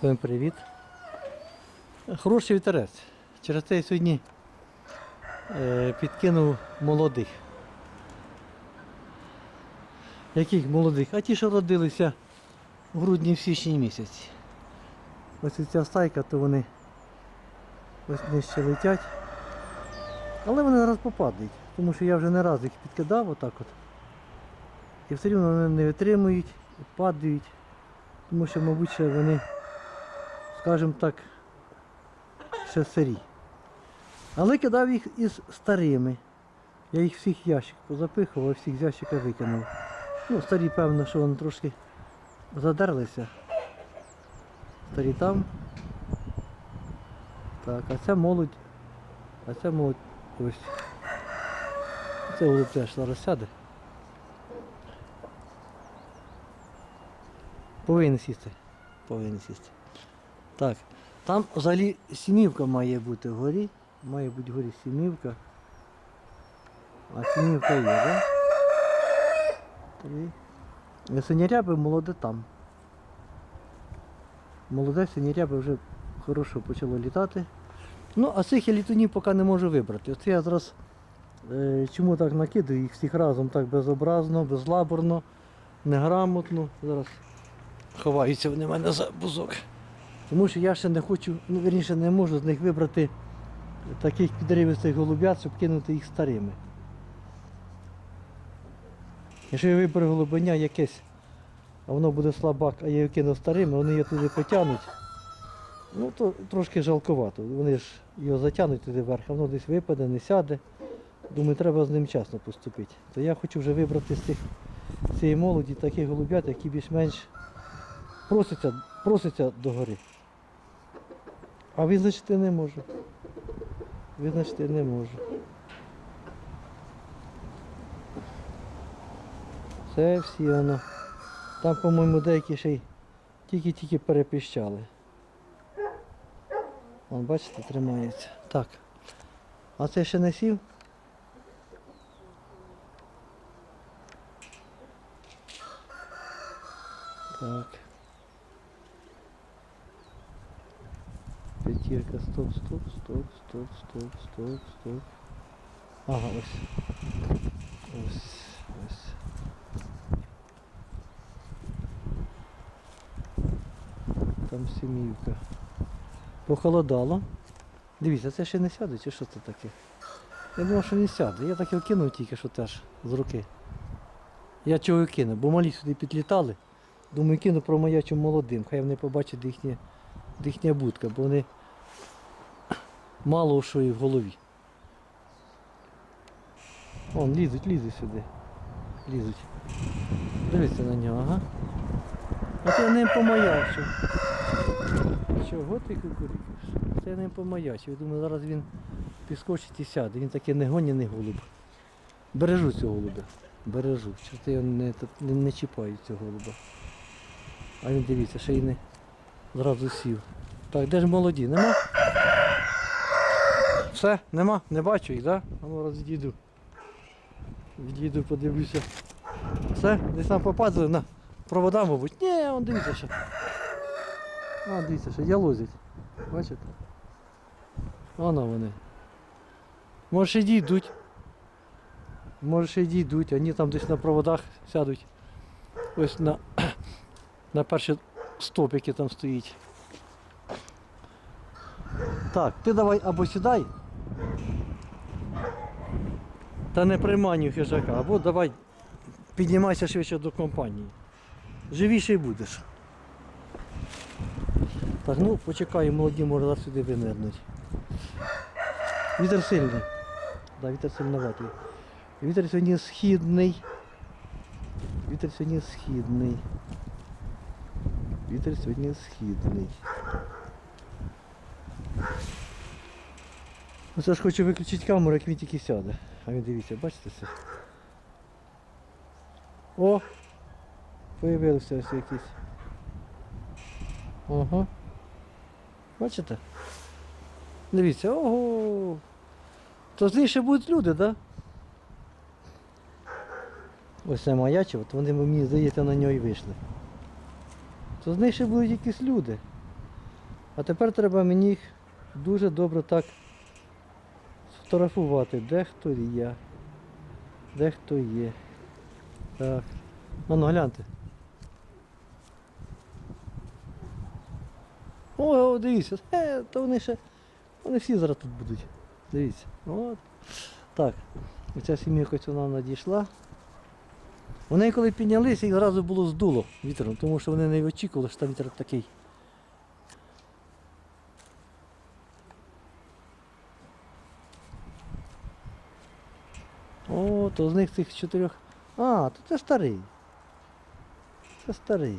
Всім привіт. Хороший вітерець. Через це я сьогодні е, підкинув молодих. Яких молодих? А ті, що родилися в грудні в січні місяці. Ось ця стайка, то вони ось нижче летять. Але вони зараз попадають, тому що я вже не раз їх підкидав отак от. І все рівно вони не витримують, падають. Тому що, мабуть, вони, скажімо так, ще сирі. Але кидав їх із старими. Я їх всіх ящик позапихував, всіх з ящика викинув. Ну, старі, певно, що вони трошки задерлися. Старі там. Так, а це молодь. А це молодь ось. Це голуб теж зараз сяде. Повинен сісти. Повинен сісти. Так. Там взагалі сімівка має бути вгорі. Має бути вгорі сімівка. А сімівка є, так? Да? Синяряби молоде там. Молоде синяряби вже хорошо почало літати. Ну, а цих я літунів поки не можу вибрати. Оце я зараз е, чому так накидаю їх всіх разом так безобразно, безлаборно, неграмотно. Зараз ховаються вони в мене за бузок. Тому що я ще не хочу, ну вірніше не можу з них вибрати таких підривистих голубят, щоб кинути їх старими. Якщо я виберу голубеня якесь, а воно буде слабак, а я його кину старими, вони його туди потягнуть. Ну то трошки жалковато. Вони ж його затягнуть туди вверх, а воно десь випаде, не сяде. Думаю, треба з ним чесно поступити. То я хочу вже вибрати з цих цієї молоді таких голубят, які більш-менш просяться, просяться до гори. А визначити не можу. Визначити не можу. Це всі воно. Там, по-моєму, деякі ще й тільки-тільки перепіщали. Вон, бачите, тримається. Так. А це ще не сів? Так. П'ятірка, стоп, стоп, стоп, стоп, стоп, стоп, стоп. Ага, ось. Ось, ось. Там сімівка. Похолодало. Дивіться, це ще не сяде, чи що це таке? Я думав, що не сяде. Я так його кинув тільки що теж з руки. Я чого кинув, бо малі сюди підлітали. Думаю, кину промаячу молодим, хай вони побачать їхня будка, бо вони мало що і в голові. Вон, лізуть, лізуть сюди. Лізуть. Дивіться на нього, ага. А це я ним помаячив. Чого ти кукурікаєш? Це я ним помаячив. Думаю, зараз він підскочить і сяде. Він такий не гоняний голуб. Бережу цього голуба. Бережу. Чорти його не, не, не чіпають цього голуба. А він дивіться, ще й не зразу сів. Так, де ж молоді? Нема? Все, нема? Не бачу їх, так? Да? Ну раз відійду. Відійду, подивлюся. Все, десь там попадали на провода, мабуть. Ні, он дивіться ще. А, дивіться, ще ялозять. Бачите? Воно вони. Може ще йдуть. Може ще дійдуть, вони там десь на проводах сядуть. Ось на, на перший стоп, який там стоїть. Так, ти давай або сідай. Та не приманюй хижака, або давай піднімайся швидше до компанії. Живіший будеш. Так, ну почекаю, молоді зараз сюди винирнуть. Вітер сильний. Да, вітер сильноватий. Вітер сьогодні східний. Вітер сьогодні східний. Вітер сьогодні східний. Ну це ж хочу виключити камеру, як він тільки сяде. А він дивіться, бачите це? О! Появився ось якийсь. Ага. Бачите? Дивіться, ого! То з ще будуть люди, так? Да? Ось це маячив, от вони мені здається на нього і вийшли. То з них ще будуть якісь люди. А тепер треба мені їх дуже добре так сфотографувати, де хто є. Де хто є. Так. Ну, ну гляньте. О, о, дивіться, е, то вони ще. Вони всі зараз тут будуть. Дивіться. От. Так. Оця сім'я вона надійшла. Вони коли піднялися, їх одразу було здуло вітром, тому що вони не очікували, що там вітер такий. То з них цих чотирьох. А, то це старий. Це старий.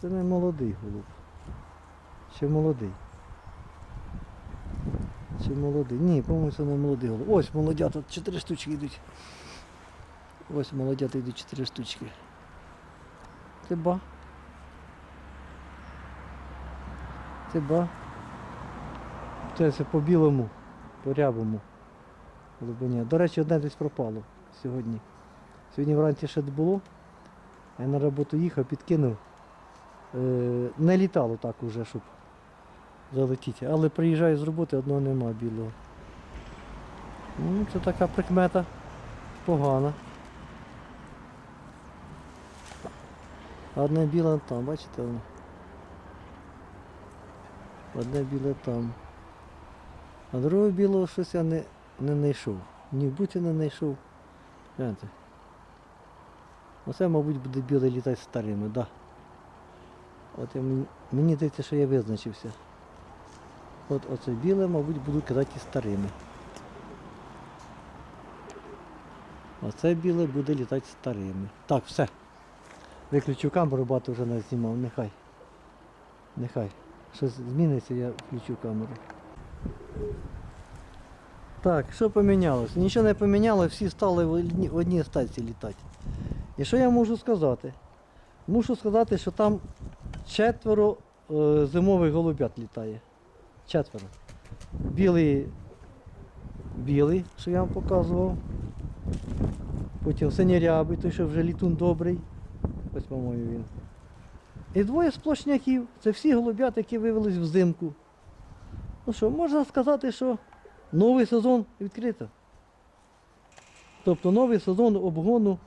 Це не молодий голуб. Ще молодий. Чи молодий? Ні, по-моєму, це не молодий голуб. Ось молодята, чотири штучки йдуть. Ось молодята йдуть чотири штучки. Це ба. Це ба. Це по білому, по рябому глибині. До речі, одне десь пропало сьогодні. Сьогодні вранці ще було. Я на роботу їхав, підкинув. Е, не літало так уже, щоб залетіти. Але приїжджаю з роботи, одного нема білого. Ну, це така прикмета погана. Одне біле там, бачите? Одне біле там. А другого білого щось я не, не знайшов. Ні в буті не знайшов. Гляньте. Оце, мабуть, буде білий літати старими. Да. От я, мені, здається, що я визначився. От оце біле, мабуть, буду казати і старими. Оце біле буде літати старими. Так, все. Виключу камеру, багато вже не знімав, нехай. Нехай. Щось зміниться, я включу камеру. Так, що помінялося? Нічого не помінялося, всі стали в одні- в одній стації літати. І що я можу сказати? Мушу сказати, що там четверо е, зимових голубят літає. Четверо. Білий, білий, що я вам показував. Потім синірябий, той, що вже літун добрий. Ось, по-моєму, він. І двоє сплошняків. Це всі голубят, які вивелись взимку. Ну що, можна сказати, що новий сезон відкрито. Тобто новий сезон обгону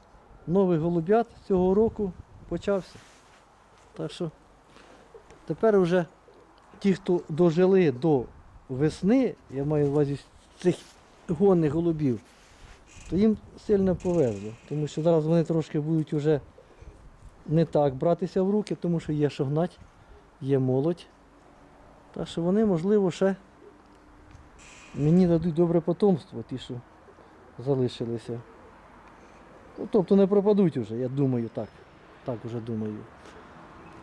нових голубят цього року почався. Так що тепер вже ті, хто дожили до весни, я маю на увазі цих гонних голубів, то їм сильно повезло. Тому що зараз вони трошки будуть вже не так братися в руки, тому що є що є молодь. Так що вони, можливо, ще мені дадуть добре потомство, ті, що залишилися. Ну, тобто не пропадуть вже, я думаю, так. Так вже думаю.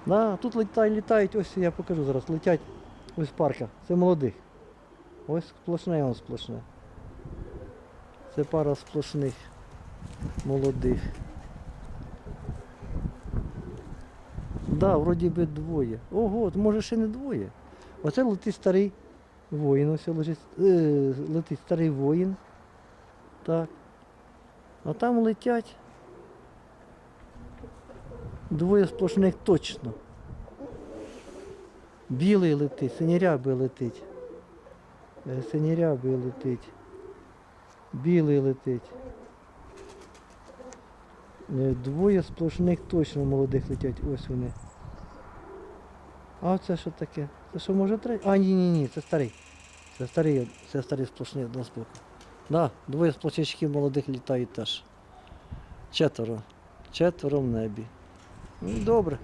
Да, тут літають, літають, ось я покажу зараз, летять ось парка. Це молодих. Ось сплошне, ось сплошне. Це пара сплошних молодих. Да, вроді би двоє. Ого, може ще не двоє. Оце летить старий воїн, ось лежить, е, летить старий воїн. Так. А там летять двоє сплошних точно. Білий летить, синірябий летить. Е, Синірябий летить. Білий летить. Е, Двоє сплошних точно молодих летять. Ось вони. А це що таке? Це що може третій? А, ні, ні, ні, це старий. Це старий, це старий сплошний одного з боку. Да, двоє сплошнячків молодих літають теж. Четверо. Четверо в небі. Ну, добре.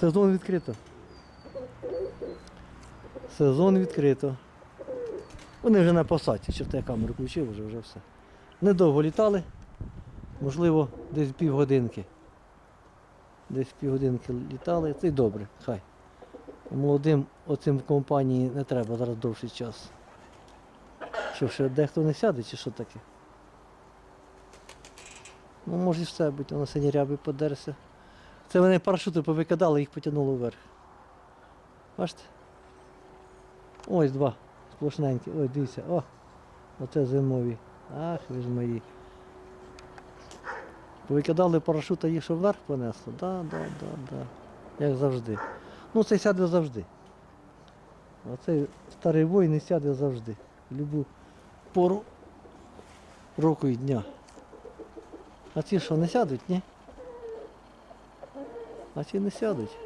Сезон відкрито. Сезон відкрито. Вони вже на посадці, що я камеру включив, вже, вже все. Недовго літали. Можливо, десь півгодинки. Десь півгодинки літали. Це й добре, хай. Молодим оцим компанії не треба зараз довший час. Що, ще дехто не сяде чи що таке? Ну, може все бути, воно сині ряби подерся. Це вони парашути повикидали, їх потягнуло вверх. Бачите? Ось два сплошненькі. Ой, дивіться, о! Оце зимові. Ах, ви ж мої. Повикидали парашута їх, що вверх понесло. Да, да, да, да. як завжди. Ну цей сяде завжди. А цей старий воїн не сяде завжди. В любу пору року і дня. А ці що, не сядуть, ні? А ці не сядуть.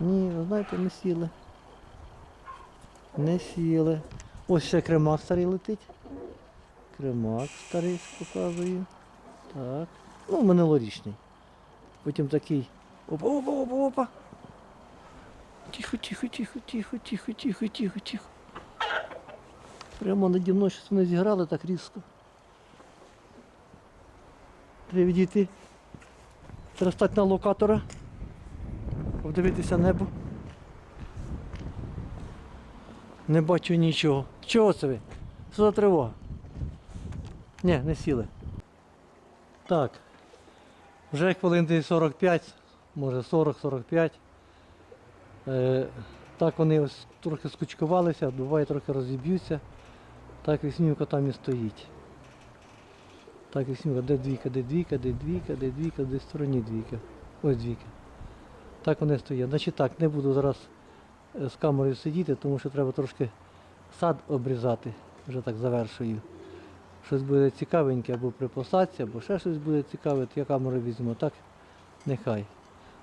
Ні, ви знаєте, не сіли. Не сіли. Ось ще кремак старий летить. Кремак старий показую. Так. Ну, минулорічний. Потім такий. Опа, опа, опа, опа. Тихо, тихо, тихо, тихо, тихо, тихо, тихо, тихо. Прямо наді мною щось вони зіграли так різко. Треба відійти. Треба стати на локатора. Подивитися небо. Не бачу нічого. Чого це ви? Що за тривога? Ні, не сіли. Так. Вже хвилин 45, може 40-45. Е, так вони ось трохи скучкувалися, буває трохи розіб'ються. Так вісімка там і стоїть. Так вісімка, де двійка, де двійка, де двійка, де двійка, де стороні двійка. Ось двійка. Так вони стоять. Значить так, не буду зараз е, з камерою сидіти, тому що треба трошки сад обрізати. Вже так завершую. Щось буде цікавеньке або при посадці, або ще щось буде цікаве, то я камеру візьму. Так, нехай.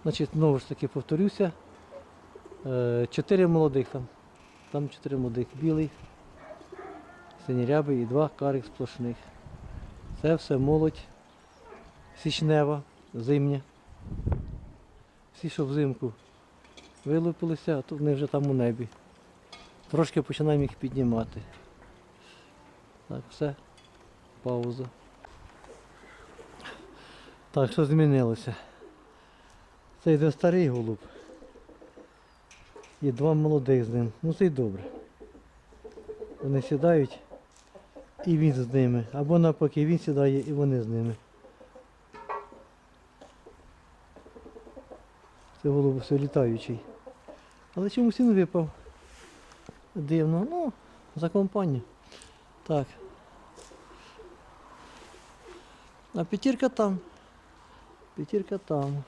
Значить, знову ж таки повторюся. Е, Чотири молодих там. Там чотири молодих. Білий, синірябий і два карих сплошних. Це все молодь січнева, зимня. Всі, що взимку вилупилися, а то вони вже там у небі. Трошки починаємо їх піднімати. Так, все. Пауза. Так, що змінилося? Це йде старий голуб. І два молодих з ним. Ну це й добре. Вони сідають і він з ними. Або навпаки він сідає і вони з ними. Це голуб все літаючий. Але чомусь він випав. Дивно. Ну, за компанію. Так. А п'ятірка там. П'ятірка там.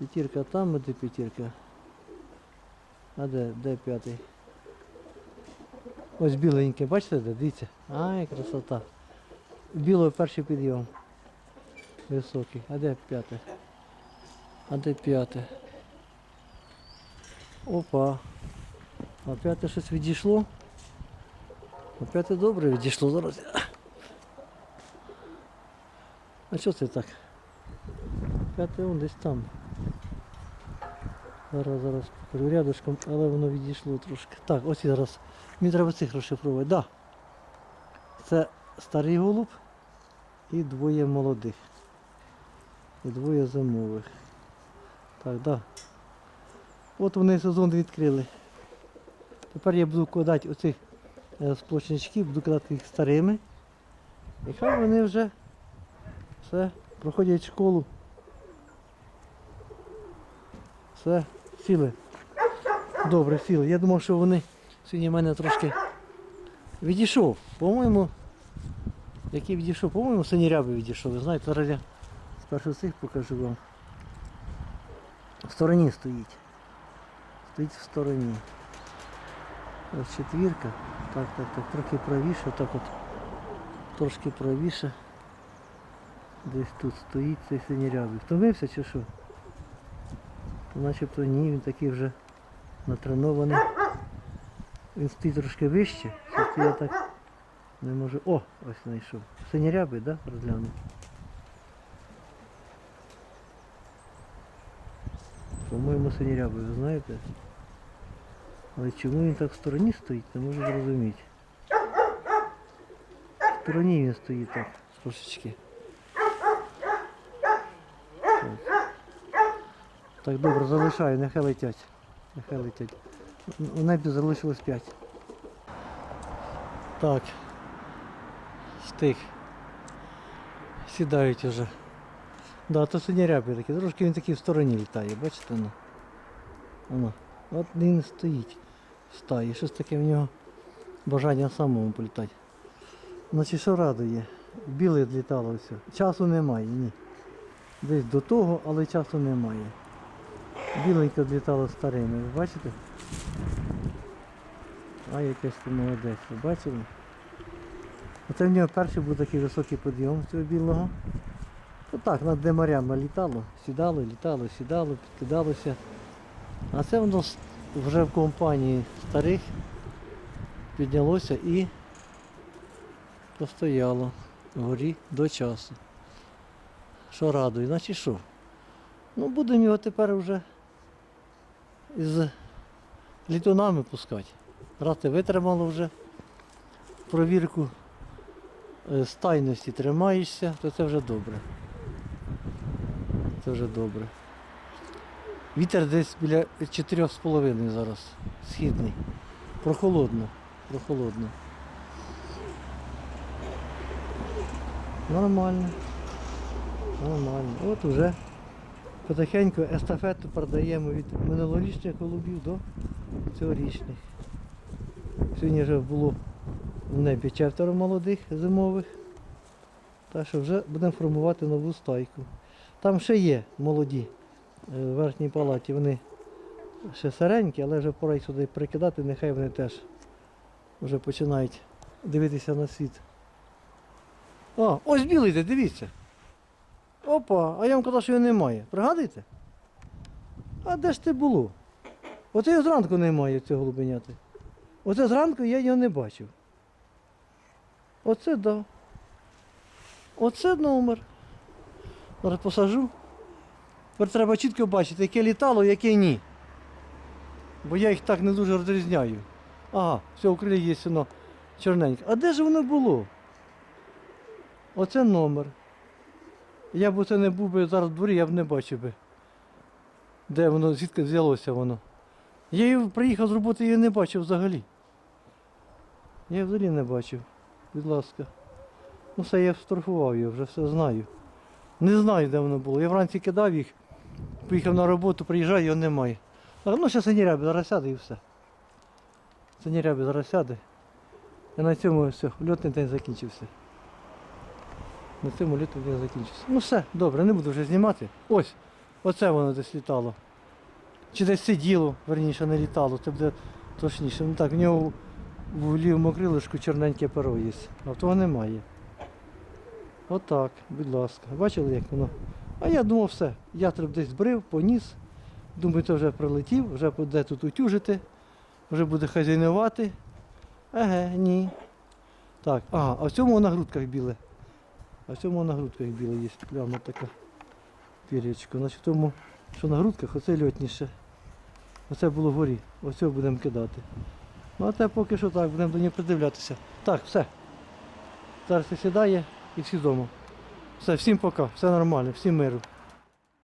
П'ятірка там, де п'ятірка? А де, де п'ятий? Ось біленький, бачите? Дивіться. Ай, красота. Білий перший підйом. Високий. А де п'яте? А де п'яте? Опа. А п'яте щось відійшло. А п'яте добре відійшло зараз. А що це так? П'яте он десь там. Зараз, зараз покажу рядышком, але воно відійшло трошки. Так, ось зараз. Мені треба цих розшифрувати. Да. Це старий голуб і двоє молодих. І двоє зимових. Так, да. От вони сезон відкрили. Тепер я буду кладати оцих е, сплошнячків, буду кладати їх старими. І хай вони вже все, проходять школу. Все, сіли. Добре, сіли. Я думав, що вони сьогодні в мене трошки відійшов. По-моєму, який відійшов, по-моєму, синірябий відійшов. Ви знаєте, зараз я спершу цих покажу вам. В стороні стоїть. Стоїть в стороні. Ось четвірка. Так, так, так, трохи правіше, так от. Трошки правіше. Десь тут стоїть цей синірявий. Втомився чи що? То начебто ні, він такий вже натренований. Він стоїть трошки вище, щось я так не можу. О, ось знайшов. Синірябий, так? Да? Розглянув. По-моєму, синірябий, ви знаєте? Але чому він так в стороні стоїть, не можу зрозуміти. В стороні він стоїть так, трошечки. Так, добре, залишаю, нехай летять. Нехай летять. У небі залишилось 5. Так. Стих. Сідають уже. Да, то рябі такі. Трошки він такий в стороні літає, бачите? Ну. Воно. От він стоїть в стаї. Щось таке в нього бажання самому політати. Значить, що радує? Біле злітало все. Часу немає, ні. десь до того, але часу немає. Біленько відлітало старими, ви бачите? А якесь ти молодець, ви бачили? Оце в нього перший був такий високий підйом цього білого. Отак над демарями літало, сідало, літало, сідало, підкидалося. А це воно вже в компанії старих піднялося і постояло вгорі до часу. Що радує, значить що? Ну будемо його тепер вже із літунами пускати. Раз ти витримало вже провірку е, стайності тримаєшся, то це вже добре. Це вже добре. Вітер десь біля 4,5 зараз. Східний. Прохолодно. Прохолодно. Нормально. Нормально. От уже потихеньку естафету передаємо від минулорічних голубів до цьогорічних. Сьогодні вже було в небі четверо молодих зимових. Так що вже будемо формувати нову стайку. Там ще є молоді е, в верхній палаті, вони ще сиренькі, але вже пора їх сюди прикидати, нехай вони теж вже починають дивитися на світ. О, ось білий, дивіться. Опа, а я вам казав, що його немає. Пригадуєте? А де ж ти було? Оце його зранку немає, цього голубеняти. Оце зранку я його не бачив. Оце да. Оце номер. Зараз посажу. Тепер треба чітко бачити, яке літало, яке ні. Бо я їх так не дуже розрізняю. Ага, все, у крилі є чорненьке. А де ж воно було? Оце номер. Я б оце не був би зараз в дворі, я б не бачив би. Де воно, звідки взялося воно. Я її приїхав з роботи, я її не бачив взагалі. Я її взагалі не бачив. Будь ласка. Ну все, я сторфував його, вже все знаю. Не знаю, де воно було. Я вранці кидав їх, поїхав на роботу, приїжджаю, його немає. Ну, ще сині ряби, зараз сяде і все. Сині ряби зараз сяде. І на цьому все, льотний день закінчився. На цьому льотний день закінчився. Ну все, добре, не буду вже знімати. Ось, оце воно десь літало. Чи десь сиділо, верніше не літало, це буде точніше. Ну так, в нього в лівому крилишку чорненьке перо є, а того немає. Отак, будь ласка. Бачили, як воно? А я думав, все. Ястреб десь збрив, поніс. Думаю, це вже прилетів, вже буде тут утюжити, вже буде хазяйнувати. Еге, ні. Так, ага, а в цьому на грудках біле. А в цьому на грудках біла є пляма така пір'ячка. Значить, в тому, що на грудках, оце льотніше. Оце було вгорі. Оце будемо кидати. Ну а те поки що так, будемо до нього придивлятися. Так, все. Зараз сідає і всі вдома. Все, всім пока, все нормально, всім миру.